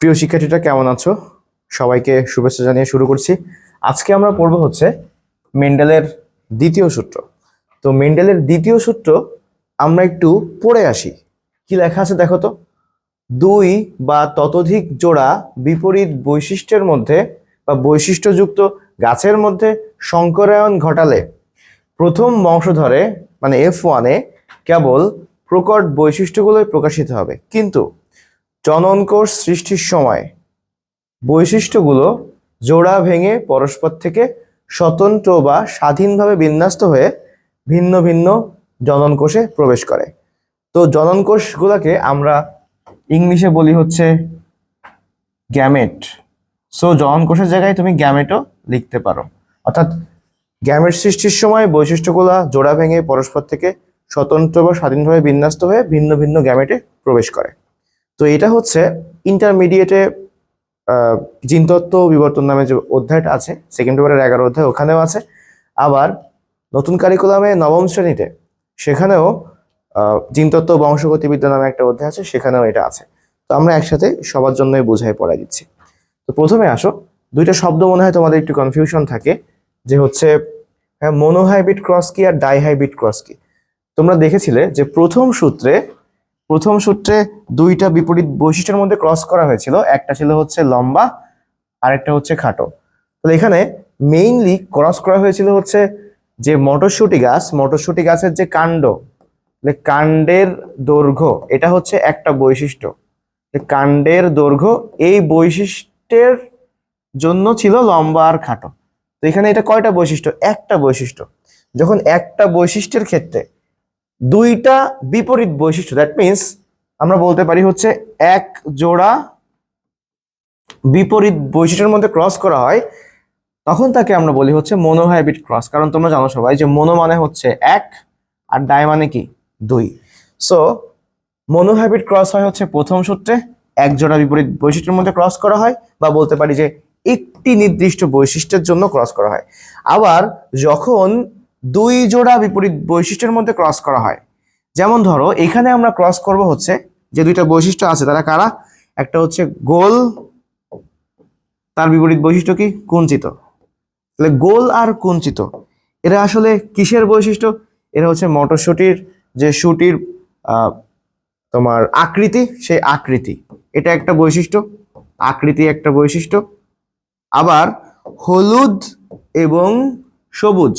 প্রিয় শিক্ষার্থীরা, কেমন আছো? সবাইকে শুভেচ্ছা জানিয়ে শুরু করছি। আজকে আমরা পড়ব হচ্ছে মেন্ডেলের দ্বিতীয় সূত্র। তো মেন্ডেলের দ্বিতীয় সূত্র আমরা একটু পড়ে আসি। কি লেখা আছে দেখো তো? দুই বা ততোধিক জোড়া বিপরীত বৈশিষ্ট্যের মধ্যে বা বৈশিষ্ট্যযুক্ত গাছের মধ্যে সংকরায়ন ঘটালে প্রথম বংশধরে মানে এফ ওয়ানে কেবল প্রকট বৈশিষ্ট্যগুলোই প্রকাশিত হবে। কিন্তু জননকোষ সৃষ্টির সময়। বৈশিষ্ট্যগুলো জোড়া ভেঙে পরস্পর থেকে স্বতন্ত্র বা স্বাধীনভাবে বিন্যস্ত হয়ে ভিন্ন ভিন্ন জননকোষে প্রবেশ করে। তো জননকোষগুলোকে আমরা ইংলিশে বলি হচ্ছে গ্যামেট। সো জননকোষের জায়গায় তুমি গ্যামেটও লিখতে পারো। অর্থাৎ গ্যামেট সৃষ্টির সময় বৈশিষ্ট্যগুলো জোড়া ভেঙে পরস্পর থেকে স্বতন্ত্র বা স্বাধীনভাবে বিন্যস্ত হয়ে ভিন্ন ভিন্ন গ্যামেটে প্রবেশ করে। তো এটা হচ্ছে ইন্টারমিডিয়েটে জিনতত্ত্ব বিবর্তন নামে যে অধ্যায়টা আছে সেকেন্ড পেপারের এগারো অধ্যায় ওখানেও আছে। আবার নতুন কারিকুলামে নবম শ্রেণীতে, সেখানেও জিনতত্ত্ব বংশগতিবিদ্যা নামে একটা অধ্যায় আছে, সেখানেও এটা আছে। তো আমরা একসাথে সবার জন্যই বোঝাই, পড়াই দিচ্ছি। তো প্রথমে আসো, দুইটা শব্দ মনে হয় তোমাদের একটু কনফিউশন থাকে, যে হচ্ছে হ্যাঁ মনোহাইব্রিড ক্রস কি আর ডাইহাইব্রিড ক্রস কি? তোমরা দেখেছিলে যে প্রথম সূত্রে প্রথম সূত্রে দুইটা বিপরীত বৈশিষ্ট্যের মধ্যে ক্রস করা হয়েছিল। একটা ছিল হচ্ছে লম্বা, আরেকটা হচ্ছে খাটো। তাহলে এখানে মেইনলি ক্রস করা হয়েছিল হচ্ছে যে মটরশুঁটি গাছ, মটরশুঁটি গাছের যে কাণ্ড কাণ্ডের দৈর্ঘ্য, এটা হচ্ছে একটা বৈশিষ্ট্য। কাণ্ডের দৈর্ঘ্য এই বৈশিষ্ট্যের জন্য ছিল লম্বা আর খাটো। তো এখানে এটা কয়টা বৈশিষ্ট্য? একটা বৈশিষ্ট্য। যখন একটা বৈশিষ্ট্যের ক্ষেত্রে দুইটা বিপরীত বৈশিষ্ট্য দ্যাট মিন্স আমরা বলতে পারি হচ্ছে এক জোড়া বিপরীত বৈশিষ্ট্যের মধ্যে ক্রস করা হয়, তখন তাকে আমরা বলি হচ্ছে মনোহাইব্রিড ক্রস কারণ তোমরা জানো সবাই যে মনো মানে হচ্ছে এক আর ডাই মানে কি? দুই। সো মনোহাইব্রিড ক্রস হয় হচ্ছে প্রথম সূত্রে, এক জোড়া বিপরীত বৈশিষ্ট্যের মধ্যে ক্রস করা হয় বা বলতে পারি যে একটি নির্দিষ্ট বৈশিষ্ট্যের জন্য ক্রস করা হয়। আবার যখন দুই জোড়া বিপরীত বৈশিষ্ট্যের মধ্যে ক্রস করা হয়। যেমন ধরো, এখানে আমরা ক্রস করব হচ্ছে যে দুইটা বৈশিষ্ট্য আছে, তারা কারা? একটা হচ্ছে গোল, তার বিপরীত বৈশিষ্ট্য কি? কুঞ্চিত। তাহলে গোল আর কুঞ্চিত, এরা আসলে কিসের বৈশিষ্ট্য? এরা হচ্ছে মটরশুটির যে শুটির তোমার আকৃতি, সেই আকৃতি। এটা একটা বৈশিষ্ট্য, আকৃতি একটা বৈশিষ্ট্য। আবার হলুদ এবং সবুজ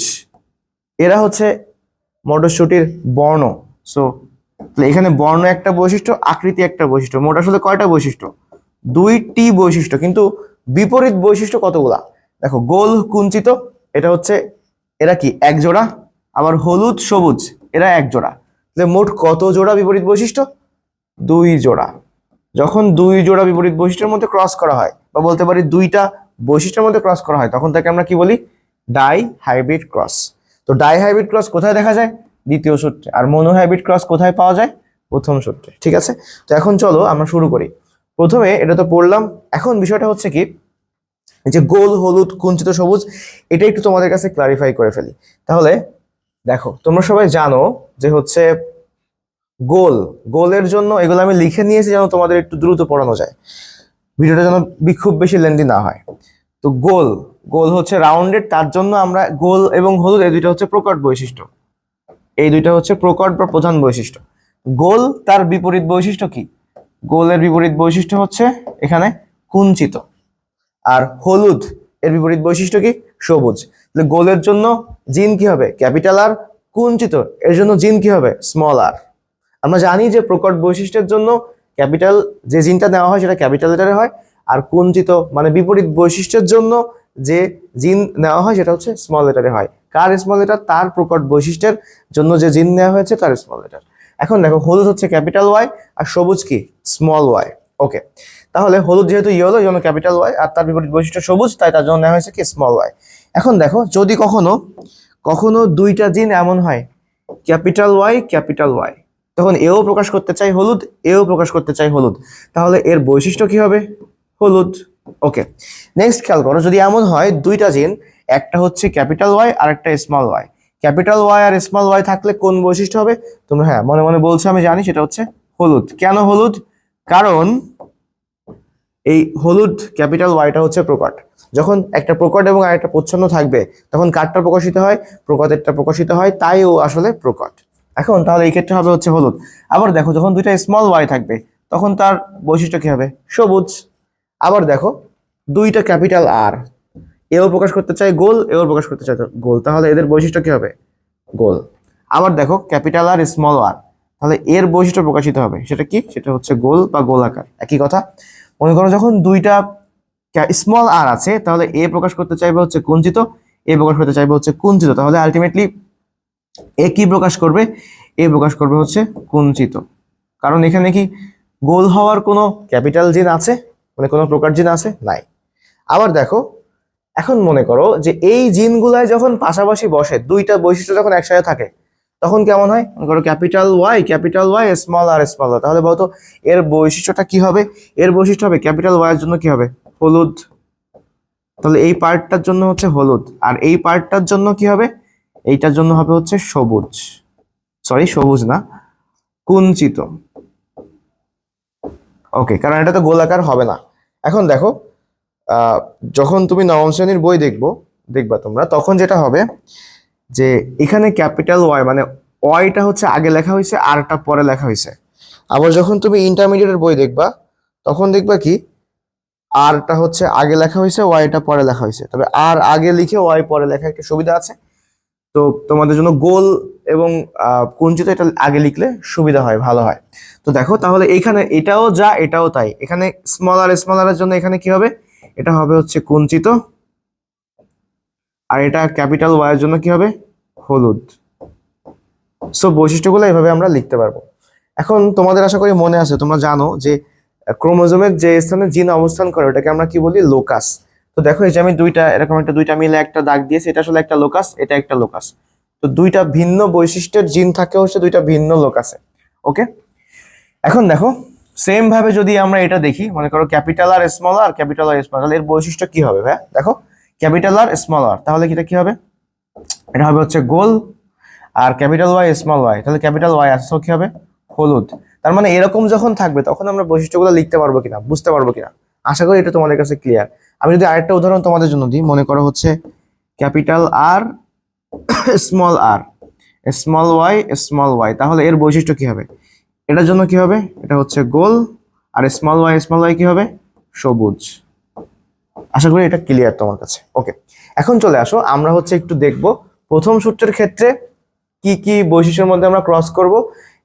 এরা হচ্ছে মটরশুটির বর্ণ। সো এখানে বর্ণ একটা বৈশিষ্ট্য, আকৃতি একটা বৈশিষ্ট্য। মোট কয়টা বৈশিষ্ট্য? দুইটি বৈশিষ্ট্য, কিন্তু বিপরীত বৈশিষ্ট্য কতগুলা? দেখো, গোল কুঞ্চিত, এটা হচ্ছে এরা কি? এক জোড়া আবার হলুদ, সবুজ, এরা এক জোড়া মোট কত জোড়া বিপরীত বৈশিষ্ট্য? দুই জোড়া। যখন দুই জোড়া বিপরীত বৈশিষ্ট্যের মধ্যে ক্রস করা হয়, বা বলতে পারি দুইটা বৈশিষ্ট্যের মধ্যে ক্রস করা হয়, তখন তাকে আমরা কি বলি? ডাই হাইব্রিড ক্রস তো ডাই হাইব্রিড ক্রস কোথায় দেখা যায়? দ্বিতীয় সূত্রে। আর মনো ক্রস কোথায় পাওয়া যায়? প্রথম সূত্রে। ঠিক আছে? তো এখন চলো আমরা শুরু করি। প্রথমে এটা তো পড়লাম। এখন বিষয়টা হচ্ছে কি? যে গোল, হলুদ, কুঞ্চিত সবুজ, এটা একটু তোমাদের কাছে ক্লারিফাই করে ফেলি। তাহলে দেখো, তোমরা সবাই জানো যে হচ্ছে গোল, গোলের জন্য এগুলো আমি লিখে নিয়েছি যেন তোমাদের একটু দ্রুত পড়ানো যায়। ভিডিওটা যেন খুব বেশি লেন্দি না হয়। তো গোল গোল হচ্ছে রাউন্ডেড তার জন্য আমরা গোল এবং হলুদ এই দুইটা হচ্ছে প্রকট বৈশিষ্ট্য। এই দুইটা হচ্ছে প্রকট বা প্রধান বৈশিষ্ট্য। গোল তার বিপরীত বৈশিষ্ট্য কি? গোলের বিপরীত বৈশিষ্ট্য হচ্ছে এখানে কুঞ্চিত। আর হলুদ এর বিপরীত বৈশিষ্ট্য কি? সবুজ। তাহলে গোলের জন্য জিন কি হবে? ক্যাপিটাল আর কুঞ্চিত। এর জন্য জিন কি হবে? স্মল আর আমরা জানি যে প্রকট বৈশিষ্ট্যের জন্য ক্যাপিটাল, যে জিনটা নেওয়া হয় সেটা ক্যাপিটাল লেটারে হয়। আর কুঞ্চিত মানে বিপরীত বৈশিষ্ট্যের জন্য যে জিন নেওয়া হয় সেটা হচ্ছে স্মল লেটারে হয়। কার স্মল লেটার তার প্রকট বৈশিষ্ট্যের জন্য যে জিন নেওয়া হয়েছে তার স্মল লেটার এখন দেখো, হলুদ হচ্ছে ক্যাপিটাল ওয়াই আর সবুজ কি? স্মল ওয়াই ওকে তাহলে হলুদ যেহেতু ইয়েলো জন্য ক্যাপিটাল ওয়াই আর তার বিপরীত বৈশিষ্ট্য সবুজ, তাই তার জন্য নেওয়া হয়েছে কি? স্মল ওয়াই এখন দেখো, যদি কখনো কখনো দুইটা জিন এমন হয় ক্যাপিটাল ওয়াই ক্যাপিটাল ওয়াই তখন এও প্রকাশ করতে চাই হলুদ, এও প্রকাশ করতে চাই হলুদ। তাহলে এর বৈশিষ্ট্য কি হবে? হলুদ। ওকে নেক্সট খেয়াল করো, যদি এমন হয় দুইটা জিন, একটা হচ্ছে ক্যাপিটাল ওয়াই আর একটা স্মল ওয়াই ক্যাপিটাল ওয়াই আর স্মল ওয়াই থাকলে কোন বৈশিষ্ট্য হবে? তোমরা হ্যাঁ মনে মনে বলছো, আমি জানি, সেটা হচ্ছে হলুদ। কেন হলুদ? কারণ এই হলুদ ক্যাপিটাল ওয়াইটা হচ্ছে প্রকট। যখন একটা প্রকট এবং আরেকটা প্রচ্ছন্ন থাকবে, তখন কাঠটা প্রকাশিত হয়, প্রকটেরটা প্রকাশিত হয়, তাই ও আসলে প্রকট। এখন তাহলে এই ক্ষেত্রে হবে হচ্ছে হলুদ। আবার দেখো, যখন দুইটা স্মল ওয়াই থাকবে, তখন তার বৈশিষ্ট্য কি হবে? সবুজ। আবার দেখো, দুইটা ক্যাপিটাল আর এও প্রকাশ করতে চায় গোল এও প্রকাশ করতে চায় গোল। তাহলে এদের বৈশিষ্ট্য কি হবে? গোল। আবার দেখো, ক্যাপিটাল আর স্মল আর তাহলে এর বৈশিষ্ট্য প্রকাশিত হবে। সেটা কি? সেটা হচ্ছে গোল বা গোলাকার একই কথা। মনে করো যখন দুইটা স্মল আর আছে, তাহলে এ প্রকাশ করতে চাইবে হচ্ছে কুঞ্চিত, এ প্রকাশ করতে চাইবে হচ্ছে কুঞ্চিত। তাহলে আলটিমেটলি এ কি প্রকাশ করবে? এ প্রকাশ করবে হচ্ছে কুঞ্চিত। কারণ এখানে কি গোল হওয়ার কোনো ক্যাপিটাল জিন আছে? মানে কোনো প্রকার জিন আছে? নাই। আবার দেখো, এখন মনে করো যে এই জিনগুলায় যখন পাশাপাশি বসে, দুইটা বৈশিষ্ট্য যখন একসাথে থাকে, তখন কেমন হয়? মনে করো capital Y capital Y, small R small. তাহলে বলতো এর বৈশিষ্ট্যটা কি হবে? এর বৈশিষ্ট্য হবে ক্যাপিটাল ওয়াই এর জন্য কি হবে? হলুদ। তাহলে এই পার্টটার জন্য হচ্ছে হলুদ। আর এই পার্টটার জন্য কি হবে? এইটার জন্য হবে হচ্ছে সবুজ। সরি, সবুজ না, কুঞ্চিত। ওকে কারণ এটা তো গোলাকার হবে না। এখন দেখো যখন তুমি নবম শ্রেণির বই দেখব, দেখবা তোমরা, তখন যেটা হবে যে এখানে ক্যাপিটাল ওয়াই মানে ওয়াইটা হচ্ছে আগে লেখা হয়েছে, আরটা পরে লেখা হয়েছে। আবার যখন তুমি ইন্টারমিডিয়েটের বই দেখবা, তখন দেখবা কি, আরটা হচ্ছে আগে লেখা হয়েছে ওয়াইটা পরে লেখা হয়েছে। তবে আর আগে লিখে ওয়াই পরে লেখা একটা সুবিধা আছে। তো তোমাদের জন্য গোল এবং কুঞ্চিত এটা আগে লিখলে সুবিধা হয়, ভালো হয়। তো দেখো, তাহলে এইখানে এটাও যা, এটাও তাই। এখানে স্মল আর স্মল এর জন্য এখানে কি হবে? এটা হবে হচ্ছে কুঞ্চিত। আর এটা ক্যাপিটাল ওয়াই এর জন্য কি হবে? হলুদ। সো বৈশিষ্ট্যগুলো এভাবে আমরা লিখতে পারব। এখন তোমাদের আশা করি মনে আছে, তোমরা জানো যে, ক্রোমোজোমের যে স্থানে জিন অবস্থান করে, ওটাকে আমরা কি বলি? লোকাস। তো দেখো, এই যে আমি দুইটা, এরকম একটা দুইটা মিলে একটা দাগ দিয়েছি, এটা আসলে একটা লোকাস, এটা একটা লোকাস। তো দুইটা ভিন্ন বৈশিষ্ট্যের জিন থাকে হচ্ছে দুইটা ভিন্ন লোক আছে, ওকে? এখন দেখো সেম ভাবে যদি আমরা এটা দেখি, মনে করো capital R small R capital R small এর বৈশিষ্ট্য কি হবে ভাই দেখো ক্যাপিটাল আর স্মল আর তাহলে এটা কি হবে? এটা হবে হচ্ছে গোল আর ক্যাপিটাল ওয়াই স্মল ওয়াই তাহলে ক্যাপিটাল ওয়াই আসছে কি হবে? হলুদ। তার মানে এরকম যখন থাকবে, তখন আমরা বৈশিষ্ট্যগুলো লিখতে পারব কিনা, বুঝতে পারব কিনা? আশা করি এটা তোমাদের কাছে ক্লিয়ার আমি যদি আরেকটা উদাহরণ তোমাদের জন্য দিই, মনে করো হচ্ছে capital R small R small Y small Y তাহলে এর বৈশিষ্ট্য কি হবে? এটার জন্য কি হবে? এটা হচ্ছে গোল, আর স্মল ওয়াই স্মল ওয়াই কি হবে? সবুজ। আশা করি এটা ক্লিয়ার তোমার কাছে। ওকে এখন চলে আসো। আমরা হচ্ছে একটু দেখব প্রথম সূত্রের ক্ষেত্রে কি কি বৈশিষ্ট্যের মধ্যে আমরা ক্রস করব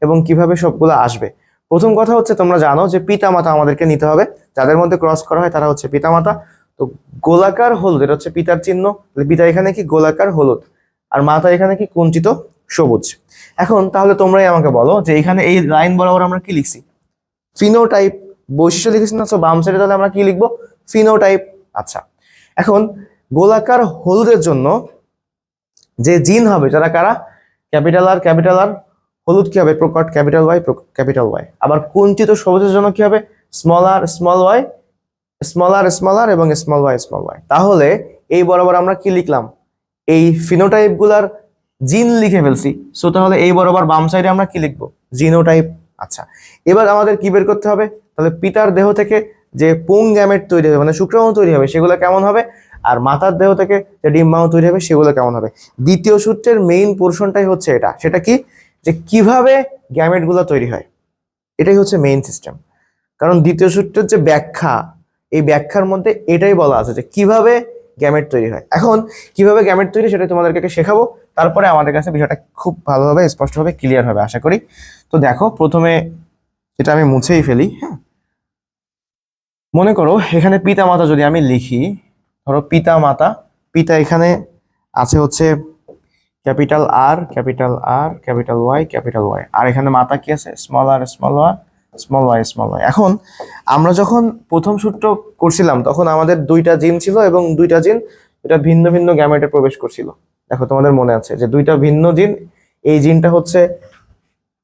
এবং কীভাবে সবগুলো আসবে। প্রথম কথা হচ্ছে তোমরা জানো যে পিতামাতা আমাদেরকে নিতে হবে। যাদের মধ্যে ক্রস করা হয় তারা হচ্ছে পিতামাতা। তো গোলাকার হলুদ, এটা হচ্ছে পিতার চিহ্ন। পিতা এখানে কি? গোলাকার হলুদ। আর মাতা এখানে কি কুঞ্চিত? সবুজ। এখন তাহলে তোমরাই আমাকে বলো যে এখানে এই লাইন বরাবর আমরা কি লিখছি? ফিনোটাইপ বৈশিষ্ট্য লিখেছি না তো বাম সাইডে তাহলে আমরা কি লিখব? ফিনোটাইপ। আচ্ছা। এখন গোলাকার হলুদের জন্য যে জিন হবে, যারা কারা? ক্যাপিটাল আর ক্যাপিটাল আর হলুদ কি হবে? প্রকট ক্যাপিটাল ওয়াই ক্যাপিটাল ওয়াই। আবার কুঞ্চিত সবুজের জন্য কি হবে? Small R small Y, small R small R এবং স্মল ওয়াই স্মল ওয়াই। তাহলে এই বরাবর আমরা কি লিখলাম? এই ফিনোটাইপগুলার জিন লিখে ফেলছি। সো তাহলে এই বরাবর বাম সাইডে আমরা কি লিখব? জিনোটাইপ আচ্ছা এবার আমাদের কি বের করতে হবে? তাহলে পিতার দেহ থেকে যে পুং গ্যামেট তৈরি হবে মানে শুক্রাণু তৈরি হবে, সেগুলো কেমন হবে? আর মাতার দেহ থেকে যে ডিম্বাণু তৈরি হবে, সেগুলো কেমন হবে? দ্বিতীয় সূত্রের মেইন পোর্শনটাই হচ্ছে এটা। সেটা কি? যে কীভাবে গ্যামেটগুলো তৈরি হয়। এটাই হচ্ছে মেইন সিস্টেম কারণ দ্বিতীয় সূত্রের যে ব্যাখ্যা, এই ব্যাখ্যার মধ্যে এটাই বলা আছে যে কীভাবে গ্যামেট তৈরি হয়। এখন কীভাবে গ্যামেট তৈরি সেটা তোমাদেরকে শেখাবো, তারপরে আমাদের কাছে বিষয়টা খুব ভালোভাবে, স্পষ্টভাবে ক্লিয়ার হবে, আশা করি। তো দেখো, প্রথমে এটা আমি মুছেই ফেলি হ্যাঁ। মনে করো, এখানে পিতা মাতা যদি আমি লিখি, ধরো পিতা মাতা পিতা এখানে আছে হচ্ছে capital R capital R capital Y capital Y আর এখানে মাতা কি আছে? Small R small R small Y small Y এখন আমরা যখন প্রথম সূত্র করছিলাম, তখন আমাদের দুইটা জিন ছিল এবং দুইটা জিন এটা ভিন্ন ভিন্ন গ্যামেটে প্রবেশ করছিল। দেখো, তোমাদের মনে আছে যে দুইটা ভিন্ন জিন এই জিনটা হচ্ছে,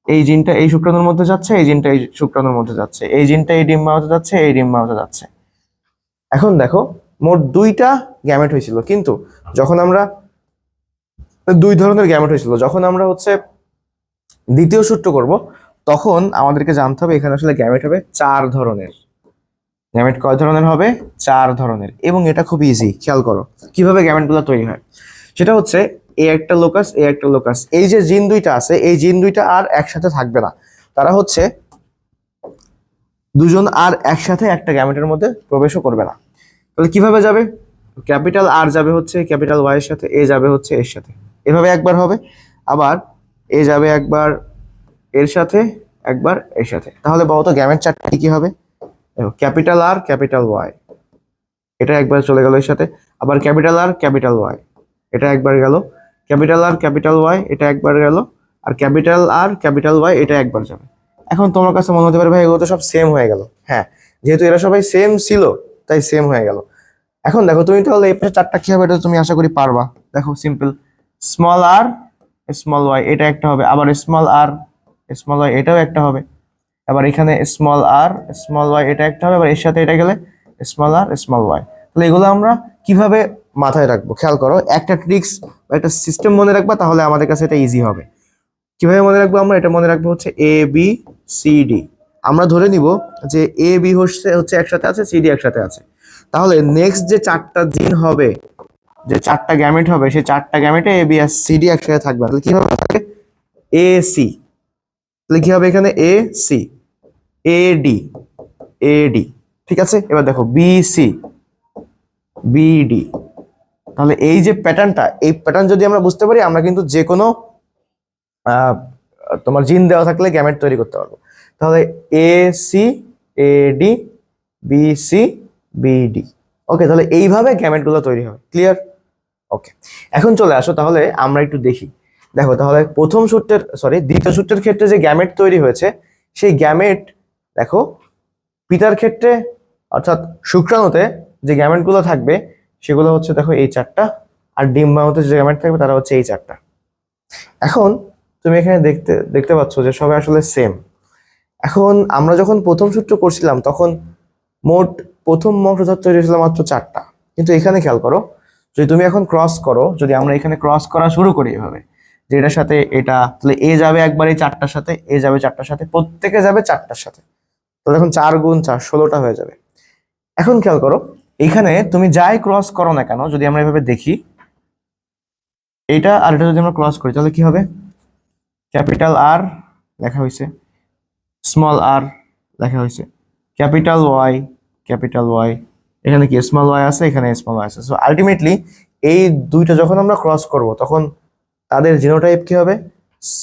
এই জিনটা এই শুক্রাণুর মধ্যে যাচ্ছে, এই জিনটা এই শুক্রাণুর মধ্যে যাচ্ছে। এই জিনটা এই ডিম্বাণুতে যাচ্ছে, এই ডিম্বাণুতে যাচ্ছে। এখন দেখো, মোট দুইটা গ্যামেট হয়েছিল, কিন্তু যখন আমরা, দুই ধরনের গ্যামেট হয়েছিল, যখন আমরা হচ্ছে দ্বিতীয় সূত্র করব তখন আমাদেরকে জানতে হবে এখানে আসলে গ্যামেট হবে চার ধরনের। গ্যামেট কয় ধরনের হবে? চার ধরনের। এবং এটা খুব ইজি খেয়াল করো। কীভাবে গ্যামেটগুলো তৈরি হয়? সেটা হচ্ছে এ একটা লোকাস এ একটা লোকাস এই যে জিন দুইটা আছে, এই জিন দুইটা আর একসাথে থাকবে না। তারা হচ্ছে দুজন আর একসাথে একটা গ্যামেটের মধ্যে প্রবেশও করবে না। তাহলে কীভাবে যাবে? ক্যাপিটাল আর যাবে হচ্ছে, ক্যাপিটাল ওয়াই এর সাথে, এ যাবে হচ্ছে এর সাথে। এভাবে একবার হবে। আবার এ যাবে একবার এর সাথে, একবার এর সাথে। তাহলে বলতো গ্যামেট চারটি কি হবে? Capital R, capital Y. এটা একবার চলে গেল এর সাথে। আবার ক্যাপিটাল আর, ক্যাপিটাল ওয়াই। এটা একবার গেল। ক্যাপিটাল আর, ক্যাপিটাল ওয়াই, এটা একবার গেল। আর ক্যাপিটাল আর, ক্যাপিটাল ওয়াই, এটা একবার যাবে। এখন তোমার কাছে মনে হতে পারে, ভাই, এগুলো তো সব সেম হয়ে গেল। হ্যাঁ যেহেতু এরা সবাই সেম ছিল, তাই সেম হয়ে গেল। এখন দেখো, তুমি তাহলে এই পাশে চারটা কি হবে, এটা তুমি আশা করি পারবা। দেখো simple small R small Y এটা একটা হবে। আবার স্মল আর স্মল ওয়াই এটাও একটা হবে। আবার এখানে স্মল আর স্মল ওয়াই এটা একটা হবে আবার এর সাথে এটা গেলে স্মল আর স্মল ওয়াই তাহলে এগুলো আমরা কীভাবে মাথায় রাখব? খেয়াল করো, একটা ট্রিক্স বা একটা সিস্টেম মনে রাখবা, তাহলে আমাদের কাছে এটা ইজি হবে। কীভাবে মনে রাখব আমরা? এটা মনে রাখব হচ্ছে এ বি সি ডি আমরা ধরে নিব যে এ বি হচ্ছে হচ্ছে একসাথে আছে সি ডি একসাথে আছে। তাহলে নেক্সট যে চারটা দিন হবে, যে চারটা গ্যামেট হবে সেই চারটা গ্যামেটে এ বি আর সি ডি একসাথে থাকবে। তাহলে কীভাবে থাকে এ সি তাহলে হবে এখানে? A C A D A D ঠিক আছে? এবার দেখো বি সি বি ডি তাহলে এই যে প্যাটার্নটা, এই প্যাটার্ন যদি আমরা বুঝতে পারি, আমরা কিন্তু যে কোনো তোমার জিন দেওয়া থাকলে গ্যামেট তৈরি করতে পারব। তাহলে A C A D B C B D okay তাহলে এইভাবে গ্যামেটগুলো তৈরি হবে। ক্লিয়ার ওকে এখন চলে আসো তাহলে, আমরা একটু দেখি। দেখো তাহলে প্রথম সূত্রের সরি দ্বিতীয় সূত্রের ক্ষেত্রে যে গ্যামেট তৈরি হয়েছে, সেই গ্যামেট দেখো, পিতার ক্ষেত্রে, অর্থাৎ শুক্রাণুতে যে গ্যামেটগুলো থাকবে, সেগুলো হচ্ছে দেখো এই চারটা, আর ডিম্বাণুতে যে গ্যামেট থাকবে তারা হচ্ছে এই চারটা। এখন তুমি এখানে দেখতে দেখতে পাচ্ছ যে সবাই আসলে সেম এখন আমরা যখন প্রথম সূত্র করছিলাম, তখন মোট প্রথম বংশধর তৈরি হয়েছিল মাত্র চারটা। কিন্তু এখানে খেয়াল করো, যদি তুমি এখন ক্রস করো, যদি আমরা এখানে ক্রস করা শুরু করি এভাবে যে এটার সাথে এটা, তাহলে এ যাবে একবার এই চারটার সাথে, এ যাবে চারটার সাথে, প্রত্যেকে যাবে চারটার সাথে। তাহলে এখন চার গুণ চার, ষোলোটা হয়ে যাবে। এখন খেয়াল করো, এখানে তুমি যাই ক্রস করো না কেন, যদি আমরা এভাবে দেখি, এটা আর এটা যদি আমরা ক্রস করি, তাহলে কি হবে? ক্যাপিটাল আর লেখা হয়েছে স্মল আর লেখা হয়েছে। ক্যাপিটাল ওয়াই ক্যাপিটাল ওয়াই এখানে কি স্মল ওয়াই আছে, এখানে স্মল ওয়াই আছে। সো আলটিমেটলি এই দুইটা যখন আমরা ক্রস করব, তখন তাদের জিনোটাইপ কি হবে?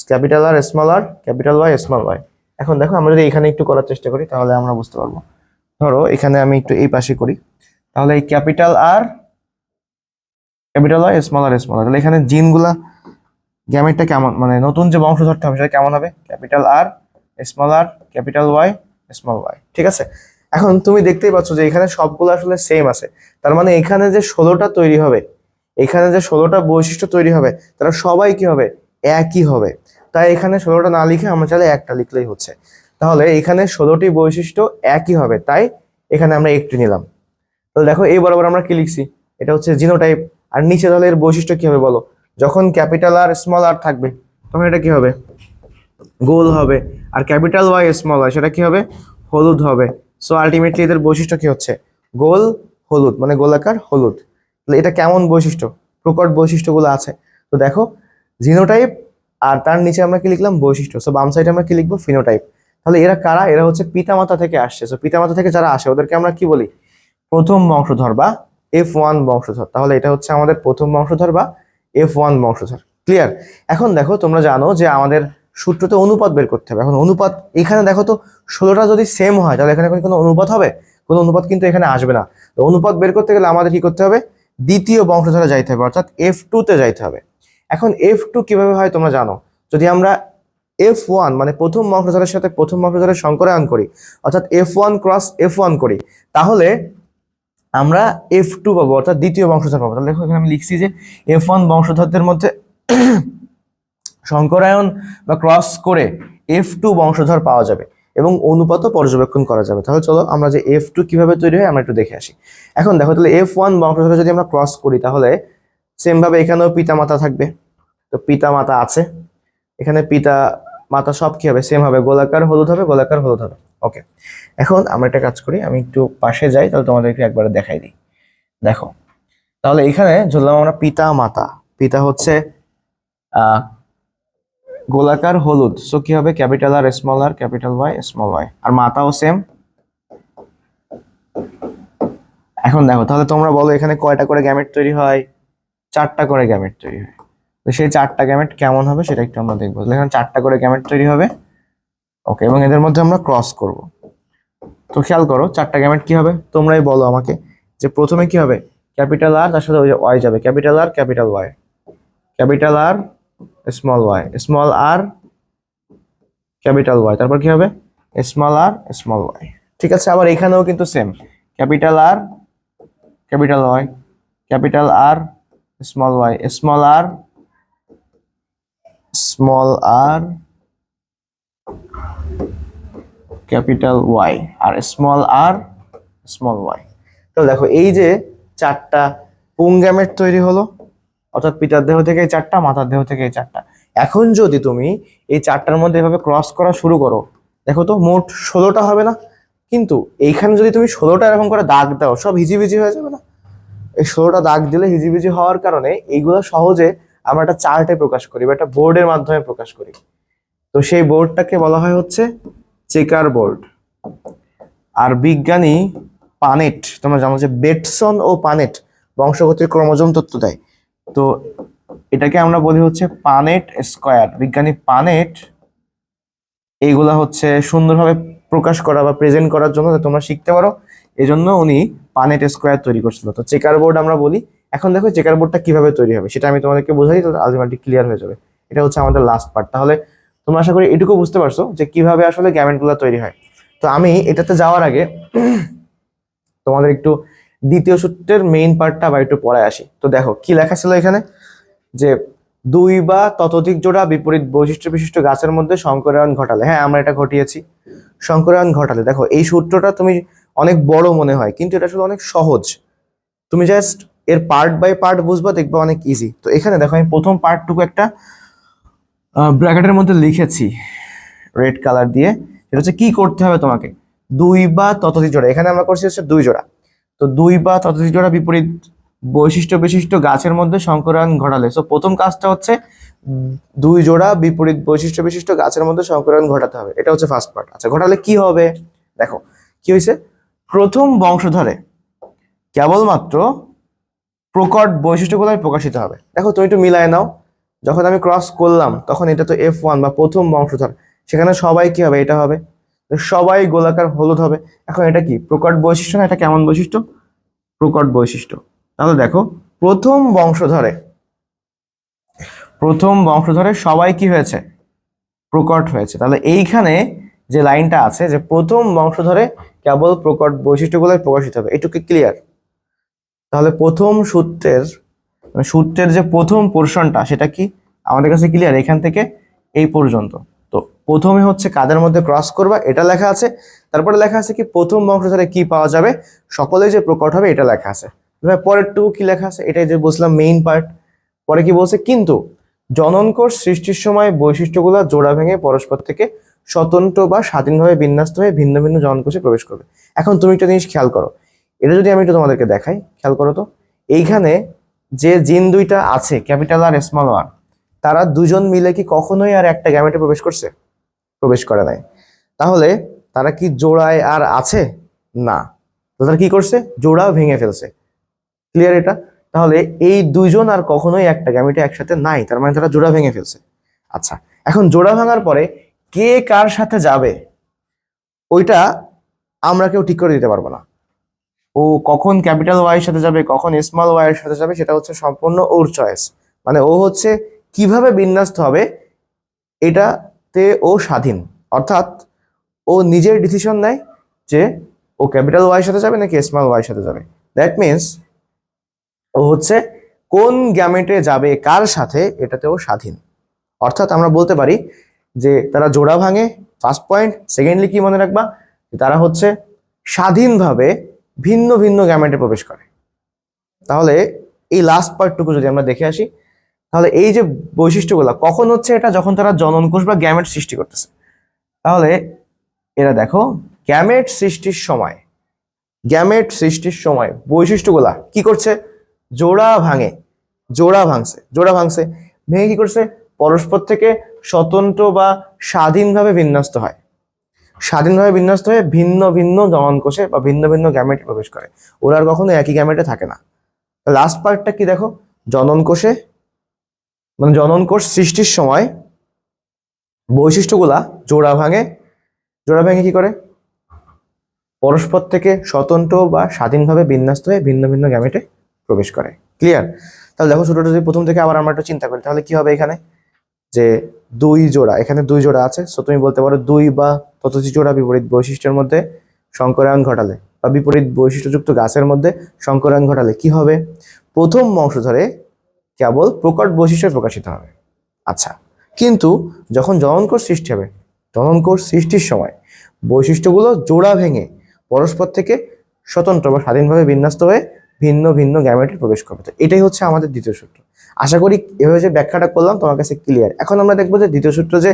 Capital R small R capital Y small Y এখন দেখো, আমরা যদি এখানে একটু করার চেষ্টা করি, তাহলে আমরা বুঝতে পারব। ধরো, এখানে আমি একটু এই পাশে করি। তাহলে এই capital R capital Y small R small R তাহলে এখানে জিনগুলা গ্যামেটটা কেমন মানে নতুন যে বংশধরটা হবে, সেটা কেমন হবে? Capital R small R capital Y small Y ঠিক আছে? এখন তুমি দেখতেই পাচ্ছ যে এখানে সবগুলো আসলে সেম আছে। তার মানে এখানে যে ষোলোটা তৈরি হবে এখানে যে ষোলোটা বৈশিষ্ট্য তৈরি হবে, তারা সবাই কি হবে? একই হবে। তাই এখানে ষোলোটা না লিখে আমরা চাইলে একটা লিখলেই হচ্ছে। তাহলে এখানে ষোলোটি বৈশিষ্ট্য একই হবে, তাই এখানে আমরা একটি নিলাম। তাহলে দেখো, এই বরাবর আমরা কি লিখছি? এটা হচ্ছে জিনোটাইপ। আর নিচে তাহলে এর বৈশিষ্ট্য কি হবে বলো? যখন ক্যাপিটাল আর স্মল আর থাকবে, তখন এটা কি হবে? গোল হবে। আর ক্যাপিটাল ওয়াই স্মল ওয়াই, সেটা কি হবে? হলুদ হবে। সো আলটিমেটলি এদের বৈশিষ্ট্য কি হচ্ছে? গোল, হলুদ। মানে গোলাকার, হলুদ। তাহলে এটা কেমন বৈশিষ্ট্য? প্রকট বৈশিষ্ট্যগুলো আছে। তো দেখো, জিনোটাইপ আর তার নিচে আমরা কি লিখলাম? বৈশিষ্ট্য। সো বাম সাইডে আমরা কি লিখব? ফিনোটাইপ। তাহলে এরা কারা? এরা হচ্ছে পিতামাতা থেকে আসছে। সো পিতামাতা থেকে যারা আসে, ওদেরকে আমরা কি বলি? প্রথম বংশধর বা এফ ওয়ান বংশধর। তাহলে এটা হচ্ছে আমাদের প্রথম বংশধর বা এফ ওয়ান বংশধর। ক্লিয়ার এখন দেখো, তোমরা জানো যে আমাদের সূত্রতে অনুপাত বের করতে হবে। এখন অনুপাত, এখানে দেখো তো, ষোলোটা যদি সেম হয়, তাহলে এখানে কোনো অনুপাত হবে? কোনো অনুপাত কিন্তু এখানে আসবে না। তো অনুপাত বের করতে গেলে আমাদের কি করতে হবে? দ্বিতীয় বংশধরে যাইতে হবে, অর্থাৎ এফ তে যাইতে হবে। এখন এফ টু কীভাবে হয় তোমরা জানো? যদি আমরা এফ ওয়ান মানে প্রথম বংশধরের সাথে প্রথম বংশধরের সংকরায়ন করি, অর্থাৎ F one cross F one করি, তাহলে আমরা এফ টু পাবো, অর্থাৎ দ্বিতীয় বংশধর পাবো। তাহলে এখানে আমি লিখছি যে এফ ওয়ান বংশধরদের মধ্যে সংকরায়ন বা ক্রস করে এফ টু বংশধর পাওয়া যাবে। এবং অনুপাতও পর্যবেক্ষণ করা যাবে। তাহলে চলো আমরা যে এফ টু কীভাবে তৈরি হয় আমরা একটু দেখে আসি। এখন দেখো তাহলে এফ ওয়ান বংশধর যদি আমরা ক্রস করি তাহলে সেম ভাবে এখানেও পিতা মাতা থাকবে। তো পিতা মাতা আছে। এখানে পিতা মাতা সব কি হবে? সেম হবে গোলাকার, হলুদ হবে, গোলাকার, হলুদ হবে। ওকে এখন আমরা একটা কাজ করি, আমি একটু পাশে যাই, তাহলে তোমাদেরকে একবারে দেখাই দিই। দেখো, তাহলে এখানে ধরলাম আমরা পিতা মাতা পিতা হচ্ছে গোলাকার হলুদ সো কি হবে? Capital R small R capital Y small Y আর মাতাও সেম এখন দেখো, তাহলে তোমরা বলো এখানে কয়টা করে গ্যামেট তৈরি হয়? চারটা করে গ্যামেট তৈরি হয়। তো সেই চারটা গ্যামেট কেমন হবে সেটা একটু আমরা দেখব। এখানে চারটা করে গ্যামেট তৈরি হবে। ওকে এবং এদের মধ্যে আমরা ক্রস করব। তো খেয়াল করো, চারটা গ্যামেট কি হবে? তোমরাই বলো আমাকে যে প্রথমে কি হবে? ক্যাপিটাল আর তার সাথে ওয়াই যাবে। Capital R capital Y capital R small Y small R capital Y তারপর কি হবে? স্মল আর স্মল ওয়াই ঠিক আছে? আবার এখানেও কিন্তু same capital R capital Y capital R small Y small R small R capital Y আর small আর small Y তো দেখো, এই যে চারটা পুংগ্যামেট তৈরি হলো অর্থাৎ পিতার দেহ থেকে চারটা, মাতার দেহ থেকে চারটা। এখন যদি তুমি এই চারটার মধ্যে এভাবে ক্রস করা শুরু করো, দেখো তো মোট ষোলোটা হবে না? কিন্তু এইখানে যদি তুমি ষোলোটা এরকম করে দাগ দাও, সব হিজিবিজি হয়ে যাবে না? এই ষোলোটা দাগ দিলে হিজিবিজি হওয়ার কারণে এইগুলো সহজে আমরা একটা চার্টে প্রকাশ করি বা একটা বোর্ডের মাধ্যমে প্রকাশ করি। তো সেই বোর্ডটাকে বলা হয় হচ্ছে চেকার বোর্ড। আর বিজ্ঞানী পানেট, তোমরা জানো যে বেটসন ও পানেট বংশগতির ক্রোমোজোম তত্ত্ব দেয়। তো এটাকে আমরা বলি হচ্ছে পানেট স্কোয়ার। বিজ্ঞানী পানেট এইগুলা হচ্ছে সুন্দরভাবে প্রকাশ করা বা প্রেজেন্ট করার জন্য তোমরা শিখতে পারো এই জন্য উনি পানেট স্কোয়ার তৈরি করছিল। তো চেকার বোর্ড আমরা বলি। এখন দেখো চেকার বোর্ডটা কীভাবে তৈরি হবে, সেটা আমি তোমাদেরকে বোঝাই, তাহলে আলটিমেটলি ক্লিয়ার হয়ে যাবে। এটা হচ্ছে আমাদের লাস্ট পার্ট তাহলে তোমরা আশা করি এটুকু বুঝতে পারছ যে কীভাবে আসলে গ্যামেটগুলো তৈরি হয়। তো আমি এটাতে যাওয়ার আগে তোমাদের একটু দ্বিতীয় সূত্রের মেইন পার্টটা আবার একটু পড়ায় আসি। তো দেখো, কি লেখা ছিল এখানে? যে দুই বা ততোধিক জোড়া বিপরীত বৈশিষ্ট্য বিশিষ্ট গাছের মধ্যে সংকরায়ন ঘটালে হ্যাঁ আমরা এটা ঘটিয়েছি, সংকরায়ন ঘটালে। দেখো, এই সূত্রটা তুমি অনেক বড় মনে হয়, কিন্তু এটা আসলে অনেক সহজ। তুমি জাস্ট এর পার্ট বাই পার্ট বুঝবা, দেখবা অনেক ইজি তো এখানে দেখো, আমি প্রথম পার্টটুকু একটা ব্র্যাকেটের মধ্যে লিখেছি রেড কালার দিয়ে। এটা হচ্ছে, কি করতে হবে তোমাকে? দুই বা ততোধিক জোড়া। এখানে আমরা করছি হচ্ছে দুই জোড়া। তো দুই বা ততোধিক জোড়া বিপরীত বৈশিষ্ট্য বিশিষ্ট গাছের মধ্যে সংকরায়ন ঘটালে। সো প্রথম কাজটা হচ্ছে দুই জোড়া বিপরীত বৈশিষ্ট্য বিশিষ্ট গাছের মধ্যে সংকরায়ন ঘটাতে হবে। এটা হচ্ছে ফার্স্ট পার্ট আচ্ছা ঘটালে কি হবে? দেখো, কি হয়েছে? প্রথম বংশধরে কেবলমাত্র প্রকট বৈশিষ্ট্যগুলোই প্রকাশিত হবে? দেখো, তুমি একটু মিলায় নাও। যখন আমি ক্রস করলাম, তখন এটা তো এফ ওয়ান বা প্রথম বংশধর। সেখানে সবাই কি হবে? এটা হবে সবাই গোলাকার, হলুদ হবে। এখন এটা কি? প্রকট বৈশিষ্ট্য না? এটা কেমন বৈশিষ্ট্য? প্রকট বৈশিষ্ট্য। তাহলে দেখো, প্রথম বংশধরে প্রথম বংশধরে সবাই কি হয়েছে? প্রকট হয়েছে। তাহলে এইখানে যে লাইনটা আছে যে প্রথম বংশধরে কেবল প্রকট বৈশিষ্ট্যগুলোই প্রকাশিত হবে। এটুকু ক্লিয়ার তাহলে প্রথম সূত্রের মানে সূত্রের যে প্রথম পোর্শনটা সেটা কি? আমাদের কাছে ক্লিয়ার এখান থেকে এই পর্যন্ত। তো প্রথমে হচ্ছে কাদের মধ্যে ক্রস করবা, এটা লেখা আছে। তারপরে লেখা আছে কি, প্রথম বংশধরে কি পাওয়া যাবে? সকলে যে প্রকট হবে, এটা লেখা আছে। এবার পরেরটুকু কি লেখা আছে? এটাই যে বলছিলাম মেইন পার্ট পরে কি বলছে? কিন্তু জননকোষ সৃষ্টির সময় বৈশিষ্ট্যগুলো জোড়া ভেঙে পরস্পর থেকে স্বতন্ত্র বা স্বাধীনভাবে বিন্যস্ত হয়ে ভিন্ন ভিন্ন জনকোষে প্রবেশ করবে। এখন তুমি একটা জিনিস খেয়াল করো। এটা যদি আমি একটু তোমাদেরকে দেখাই, খেয়াল করো তো। এইখানে যে জিন দুইটা আছে, ক্যাপিটাল আর স্মল আর তারা দুজন মিলে কি কখনোই আর একটা গ্যামেটে প্রবেশ করছে? প্রবেশ করে নাই। তাহলে তারা কি জোড়ায় আর আছে? না। তারা কি করছে? জোড়া ভেঙে ফেলছে। ক্লিয়ার এটা? তাহলে এই দুইজন আর কখনোই একটা গ্যামেটে একসাথে নাই। তার মানে তারা জোড়া ভেঙে ফেলছে। আচ্ছা এখন জোড়া ভাঙার পরে কে কার সাথে যাবে? ওইটা আমরা কেউ ঠিক করে দিতে পারব না। ও কখন ক্যাপিটাল ওয়াই এর সাথে যাবে, কখন স্মল ওয়াই এর সাথে যাবে, সেটা হচ্ছে সম্পূর্ণ ওর চয়েস মানে ও হচ্ছে কীভাবে বিন্যস্ত হবে এটাতে ও স্বাধীন? অর্থাৎ ও নিজের ডিসিশন নেয় যে ও ক্যাপিটাল ওয়াই সাথে যাবে নাকি স্মল ওয়াই এর সাথে যাবে। দ্যাট মিনস ও হচ্ছে কোন গ্যামেটে যাবে, কার সাথে এটাতে ও স্বাধীন। অর্থাৎ আমরা বলতে পারি যে তারা জোড়া ভাঙে ফার্স্ট পয়েন্ট সেকেন্ডলি কি মনে রাখবা? তারা হচ্ছে স্বাধীনভাবে ভিন্ন ভিন্ন গ্যামেটে প্রবেশ করে। তাহলে এই লাস্ট পার্টটুকু যদি আমরা দেখে আসি তাহলে এই যে বৈশিষ্ট্যগুলো, কখন হচ্ছে এটা? যখন তারা জননকোষ বা গ্যামেট সৃষ্টি করতেছে। তাহলে এরা দেখো, গ্যামেট সৃষ্টির সময়, গ্যামেট সৃষ্টির সময় বৈশিষ্ট্যগুলা কি করছে? জোড়া ভাঙে, জোড়া ভাঙছে জোড়া ভাঙছে। ভেঙে কি করছে? পরস্পর থেকে স্বতন্ত্র বা স্বাধীনভাবে বিন্যস্ত হয়। স্বাধীনভাবে বিন্যস্ত হয়ে ভিন্ন ভিন্ন জননকোষে বা ভিন্ন ভিন্ন গ্যামেটে প্রবেশ করে। ওরা আর কখনো একই গ্যামেটে থাকে না। লাস্ট পার্টটা কি দেখো? জননকোষে মানে জনন কোষ সৃষ্টির সময় বৈশিষ্ট্যগুলা জোড়া ভাঙে। জোড়া ভাঙে কি করে? পরস্পর থেকে স্বতন্ত্র বা স্বাধীনভাবে বিন্যস্ত হয়ে ভিন্ন ভিন্ন গ্যামেটে প্রবেশ করে। ক্লিয়ার তাহলে দেখো ছোটটা যদি প্রথম থেকে আবার আমরা একটু চিন্তা করি, তাহলে কি হবে এখানে? যে দুই জোড়া, এখানে দুই জোড়া আছে সো তুমি বলতে পারো দুই বা ততোধিক জোড়া বিপরীত বৈশিষ্ট্যের মধ্যে সংকরায়ন ঘটালে বা বিপরীত বৈশিষ্ট্যযুক্ত গাছের মধ্যে সংকরায়ন ঘটালে কি হবে? প্রথম বংশধরে কেবল প্রকট বৈশিষ্ট্য প্রকাশিত হবে। আচ্ছা কিন্তু যখন জননকোষ সৃষ্টি হবে, জননকোষ সৃষ্টির সময় বৈশিষ্ট্যগুলো জোড়া ভেঙে পরস্পর থেকে স্বতন্ত্র বা স্বাধীনভাবে বিন্যস্ত হয়ে ভিন্ন ভিন্ন গ্যামেটে প্রবেশ করবে। তো এটাই হচ্ছে আমাদের দ্বিতীয় সূত্র। আশা করি এভাবে যে ব্যাখ্যাটা করলাম, তোমার কাছে ক্লিয়ার এখন আমরা দেখব যে দ্বিতীয় সূত্র যে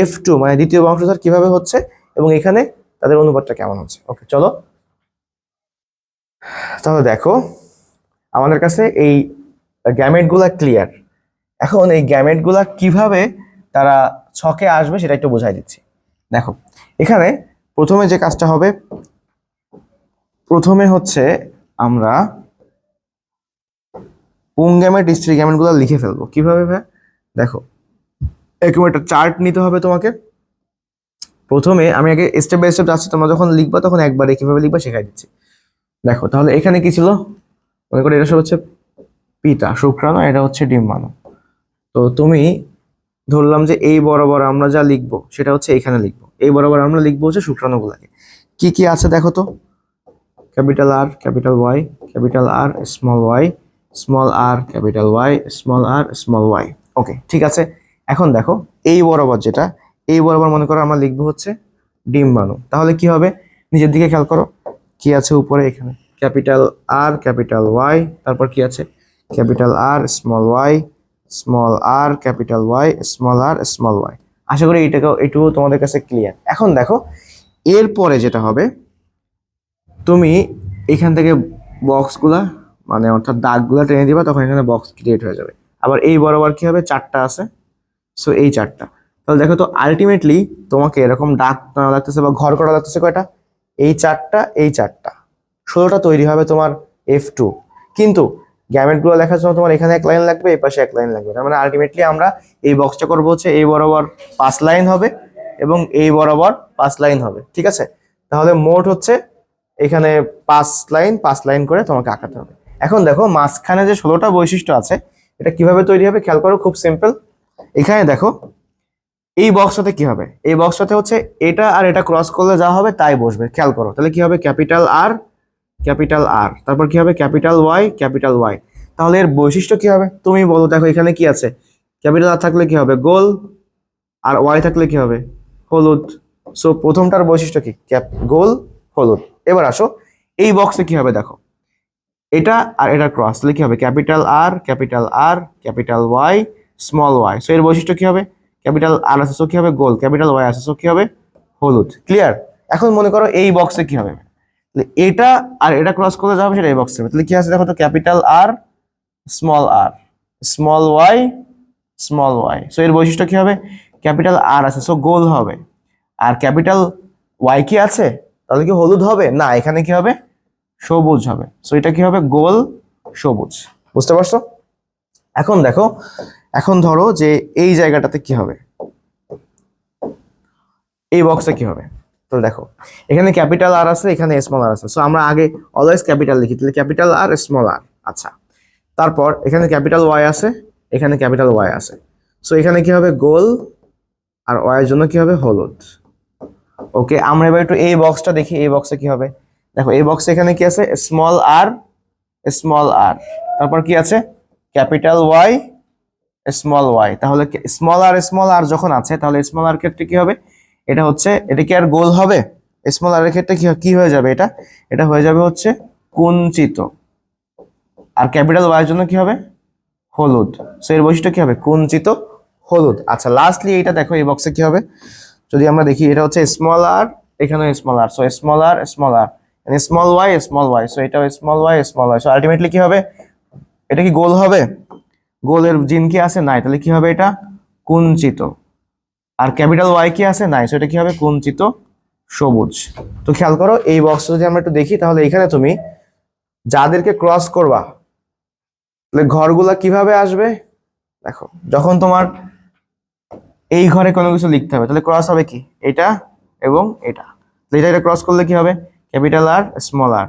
এফ টু মানে দ্বিতীয় বংশধর কীভাবে হচ্ছে এবং এখানে তাদের অনুপাতটা কেমন হচ্ছে। ওকে চলো। তাহলে দেখো, আমাদের কাছে এই গ্যামেটগুলা ক্লিয়ার এখন এই গ্যামেটগুলা কীভাবে তারা ছকে আসবে সেটা একটু বোঝাই দিচ্ছি। দেখো, এখানে প্রথমে যে কাজটা হবে, প্রথমে হচ্ছে আমরা পুং গ্যামেট স্ত্রী গ্যামেটগুলো লিখে ফেলব। কীভাবে ভাই? দেখো, এরকম একটা চার্ট নিতে হবে তোমাকে। প্রথমে আমি আগে স্টেপ বাই স্টেপ যাচ্ছি, তোমরা যখন লিখবা তখন একবারে কীভাবে লিখবা শেখাই দিচ্ছি। দেখো, তাহলে এখানে কি ছিল? মনে করো এটা সব হচ্ছে পিতা, শুক্রাণু, এটা হচ্ছে ডিম্বাণু। তো তুমি ধরলাম যে এই বরাবর আমরা যা লিখব, সেটা হচ্ছে এখানে লিখব। এই বরাবর আমরা লিখব হচ্ছে শুক্রাণুগুলাকে। কি কি আছে দেখো তো? Capital R capital Y capital R small Y small R capital Y small R small Y okay ঠিক আছে? এখন দেখো, এই বরাবর যেটা, এই বরাবর মনে করো আমরা লিখব হচ্ছে ডিম্বাণু। তাহলে কি হবে? নিজের দিকে খেয়াল করো। কি আছে উপরে এখানে? ক্যাপিটাল আর ক্যাপিটাল ওয়াই তারপর কি আছে? Capital R small Y small R capital Y small R small Y আশা করি এইটাকেও এইটুকু তোমাদের কাছে ক্লিয়ার এখন দেখো, এরপরে যেটা হবে, তুমি এখান থেকে বক্সগুলা মানে অর্থাৎ দাগগুলা টেনে দিবা, তখন এখানে বক্স ক্রিয়েট হয়ে যাবে। আবার এই বরাবর কি হবে? চারটা আছে। সো এই চারটা। তাহলে দেখো তো আলটিমেটলি তোমাকে এরকম ডাক টানা লাগতেছে বা ঘর করা লাগতেছে কয়টা? এই চারটা এই চারটা। ষোলোটা তৈরি হবে তোমার এফ টু কিন্তু গ্যামেটগুলো লেখার জন্য তোমার এখানে এক লাইন লাগবে এই পাশে এক লাইন লাগবে। তার মানে আলটিমেটলি আমরা এই বক্সটা করব হচ্ছে এই বরাবর পাঁচ লাইন হবে এবং এই বরাবর পাঁচ লাইন হবে, ঠিক আছে? তাহলে মোট হচ্ছে এখানে পাঁচ লাইন পাঁচ লাইন করে তোমাকে আঁকাতে হবে। এখন দেখো, মাঝখানে যে ষোলোটা বৈশিষ্ট্য আছে, এটা কীভাবে তৈরি হবে খেয়াল করো, খুব সিম্পল এখানে দেখো, এই বক্সটাতে কি হবে? এই বক্সটাতে হচ্ছে এটা আর এটা ক্রস করলে যা হবে তাই বসবে, খেয়াল করো। তাহলে কি হবে? ক্যাপিটাল আর ক্যাপিটাল আর তারপর কি হবে? ক্যাপিটাল ওয়াই ক্যাপিটাল ওয়াই তাহলে এর বৈশিষ্ট্য কি হবে? তুমি বলো, দেখো এখানে কি আছে? ক্যাপিটাল আর থাকলে কি হবে? গোল। আর ওয়াই থাকলে কি হবে? হলুদ। সো প্রথমটার বৈশিষ্ট্য কি? ক্যাপ, গোল, হলুদ। এবার আসো। এই বক্সে কি হবে দেখো? এটা আর এটা ক্রস তাহলে কি হবে? Capital R capital R capital Y small y so এর বৈশিষ্ট্য কি হবে? ক্যাপিটাল আর আছে সো কি হবে? গোল। ক্যাপিটাল ওয়াই আছে সো কি হবে? হলুদ। ক্লিয়ার এখন মনে করো এই বক্সে কি হবে? এটা আর এটা ক্রস করলে যা হবে সেটা এই বক্সে হবে তাহলে কি আছে দেখো তো capital R small r small y small y so এর বৈশিষ্ট্য কি হবে? ক্যাপিটাল আর আছে সো গোল হবে। আর ক্যাপিটাল ওয়াই কি আছে? তাহলে কি হলুদ হবে? না, এখানে কি হবে? সবুজ হবে। সো এটা কি হবে? গোল, সবুজ। বুঝতে পারছ? এখন দেখো, এখন ধরো যে এই জায়গাটাতে কি হবে? এই বক্সে কি হবে? তো দেখো, এখানে ক্যাপিটাল আর আছে, এখানে স্মল আর আছে। সো আমরা আগে অলওয়েজ ক্যাপিটাল লিখি, তাহলে ক্যাপিটাল আর স্মল আর আচ্ছা তারপর এখানে ক্যাপিটাল ওয়াই আছে, এখানে ক্যাপিটাল ওয়াই আছে। সো এখানে কি হবে? গোল, আর ওয়াই এর জন্য কি হবে? হলুদ। ওকে আমরা এবার একটু এই বক্সটা দেখি, এই বক্সে কি হবে? দেখো, এই বক্সে এখানে কি আছে? স্মল আর স্মল আর তারপর কি আছে? ক্যাপিটাল ওয়াই স্মল ওয়াই তাহলে স্মল আর স্মল আর যখন আছে, তাহলে স্মল আর ক্ষেত্রে কি হবে? এটা হচ্ছে, এটা কি আর গোল হবে? স্মল আর এর ক্ষেত্রে কি হয়ে যাবে এটা? এটা হয়ে যাবে হচ্ছে কুঞ্চিত। আর ক্যাপিটাল ওয়াই এর জন্য কি হবে? হলুদ। সো এর বৈশিষ্ট্য কি হবে? কুঞ্চিত হলুদ। আচ্ছা লাস্টলি এইটা দেখো, এই বক্সে কি হবে? যদি আমরা দেখি, এটা হচ্ছে স্মল আর এখানেও small r so small r small r small y small y so এটাও small y small y so ultimately কি হবে? এটা কি গোল হবে? গোলের জিন কি আছে? নাই। তাহলে কি হবে এটা? কুঞ্চিত। আর ক্যাপিটাল ওয়াই কি আছে? নাই সো এটা কি হবে কুঞ্চিত সবুজ। তো খেয়াল করো, এই বক্সটা যদি আমরা একটু দেখি, তাহলে এখানে তুমি যাদেরকে ক্রস করবা, তাহলে ঘরগুলা কীভাবে আসবে? দেখো, যখন তোমার এই ঘরে কোনো কিছু লিখতে হবে, তাহলে ক্রস হবে কি? এটা এবং এটা। এটা এটা ক্রস করলে কি হবে? Capital R small r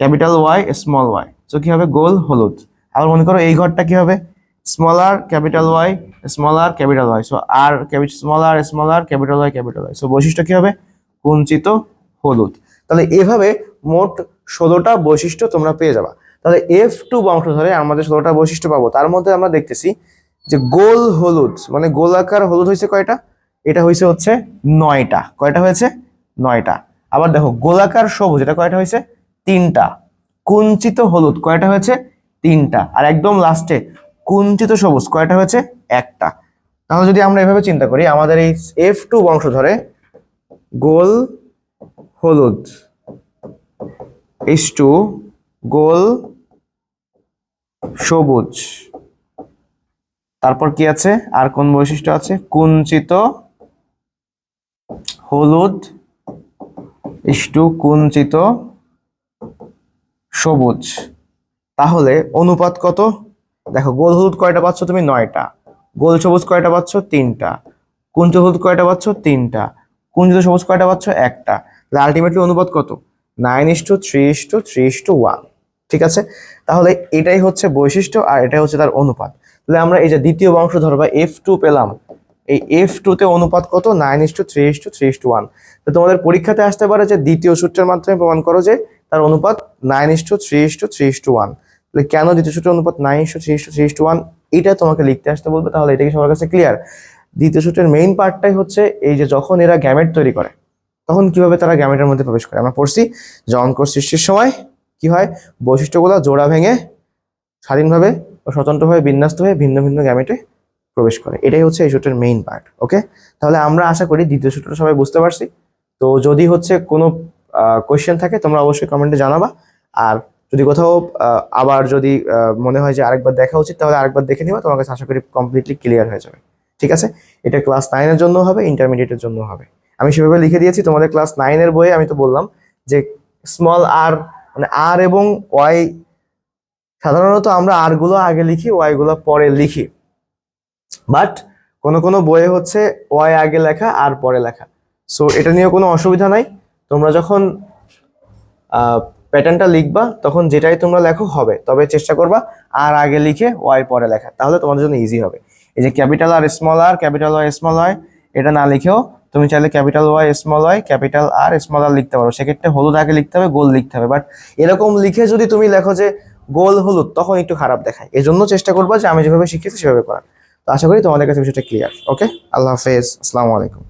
capital Y small y তো কি হবে গোল, হলুদ। আবার মনে করো এই ঘরটা কি হবে Y small r capital Y so আর small r small r capital Y capital Y so বৈশিষ্ট্য কি হবে? কুঞ্চিত হলুদ। তাহলে এভাবে মোট ষোলোটা বৈশিষ্ট্য তোমরা পেয়ে যাবা। তাহলে এফ টু বংশ ধরে আমাদের ষোলোটা বৈশিষ্ট্য পাবো, তার মধ্যে আমরা দেখতেছি যে গোল হলুদ মানে গোলাকার হলুদ হয়েছে কয়টা? এটা হয়েছে হচ্ছে নয়টা। কয়টা হয়েছে? নয়টা। আবার দেখো, গোলাকার সবুজ, এটা কয়টা হয়েছে? তিনটা। কুঞ্চিত হলুদ, কয়টা হয়েছে? তিনটা। আর একদম লাস্টে কুঞ্চিত সবুজ, কয়টা হয়েছে? একটা। তাহলে যদি আমরা এভাবে চিন্তা করি, আমাদের এই এফ টু বংশ ধরে গোল হলুদ ইস টু গোল সবুজ। তারপর কি আছে? আর কোন বৈশিষ্ট্য আছে? কুঞ্চিত হলুদ ইস টু কুঞ্চিত সবুজ। তাহলে অনুপাত কত? দেখো, গোল হলুদ কয়টা পাচ্ছ তুমি? নয়টা। গোল সবুজ কয়টা পাচ্ছ? তিনটা। কুঞ্চ হলুদ কয়টা পাচ্ছ? তিনটা। কুঞ্চিত সবুজ কয়টা পাচ্ছ? একটা। তাহলে আলটিমেটলি অনুপাত কত? Nine is two three is two three is two one ঠিক আছে? তাহলে এটাই হচ্ছে বৈশিষ্ট্য আর এটাই হচ্ছে তার অনুপাত। তাহলে আমরা এই যে দ্বিতীয় বংশধর বা এফ টু পেলাম। এই এফ টু তে অনুপাত কত? Nine is two three is two three is two one তো তোমাদের পরীক্ষাতে আসতে পারে যে দ্বিতীয় সূত্রের মাধ্যমে প্রমাণ করো যে তার অনুপাত nine is two three is two three is two one তাহলে কেন দ্বিতীয় সূত্রের অনুপাত nine is two three one এটা তোমাকে লিখতে আসতে বলবে, তাহলে এটা কি সবার কাছে ক্লিয়ার দ্বিতীয় সূত্রের মেইন পার্টটাই হচ্ছে এই যে যখন এরা গ্যামেট তৈরি করে, তখন কীভাবে তারা গ্যামেটের মধ্যে প্রবেশ করে? আমরা পড়ছি যে অঙ্কর সৃষ্টির সময় কি হয়? বৈশিষ্ট্যগুলো জোড়া ভেঙে স্বাধীনভাবে ও স্বতন্ত্রভাবে বিন্যস্ত হয়ে ভিন্ন ভিন্ন গ্যামেটে প্রবেশ করে। এটাই হচ্ছে এই সূত্রের মেইন পার্ট ওকে তাহলে আমরা আশা করি দ্বিতীয় সূত্রটা সবাই বুঝতে পারছি। তো যদি হচ্ছে কোনো কোয়েশ্চেন থাকে তোমরা অবশ্যই কমেন্টে জানাবা। আর যদি কোথাও আবার যদি মনে হয় যে আরেকবার দেখা উচিত, তাহলে আরেকবার দেখে নিবা, তোমার কাছে আশা করি কমপ্লিটলি ক্লিয়ার হয়ে যাবে। ঠিক আছে? এটা ক্লাস নাইনের জন্য হবে ইন্টারমিডিয়েটের জন্য হবে। আমি সেভাবে লিখে দিয়েছি, তোমাদের ক্লাস নাইনের বইয়ে আমি তো বললাম যে স্মল আর মানে আর এবং ওয়াই সাধারণত আমরা আরগুলো আগে লিখি ওয়াই গুলো পরে লিখি। বাট কোন কোন বইয়ে হচ্ছে ওয়াই আগে লেখা আর পরে লেখা। সো এটা নিয়ে কোনো অসুবিধা নাই। তোমরা যখন প্যাটার্নটা লিখবা, তখন যেটাই তোমরা লেখো হবে, তবে চেষ্টা করবা আর আগে লিখে ওয়াই পরে লেখা। তাহলে তোমাদের জন্য ইজি হবে। এই যে capital R small r capital Y small y এটা না লিখেও তুমি চাইলে capital Y small y capital R small r লিখতে পারো। সেক্ষেত্রে হলুদ আগে লিখতে হবে, গোল লিখতে হবে। বাট এরকম লিখে যদি তুমি লেখো যে গোল হলুদ, তখন একটু খারাপ দেখায়। এই জন্য চেষ্টা করবা যে আমি যেভাবে শিখেছি সেভাবে করার। তো আশা করি তোমাদের কাছে বিষয়টা ক্লিয়ার ওকে আল্লাহ হাফেজ। আসসালামু আলাইকুম।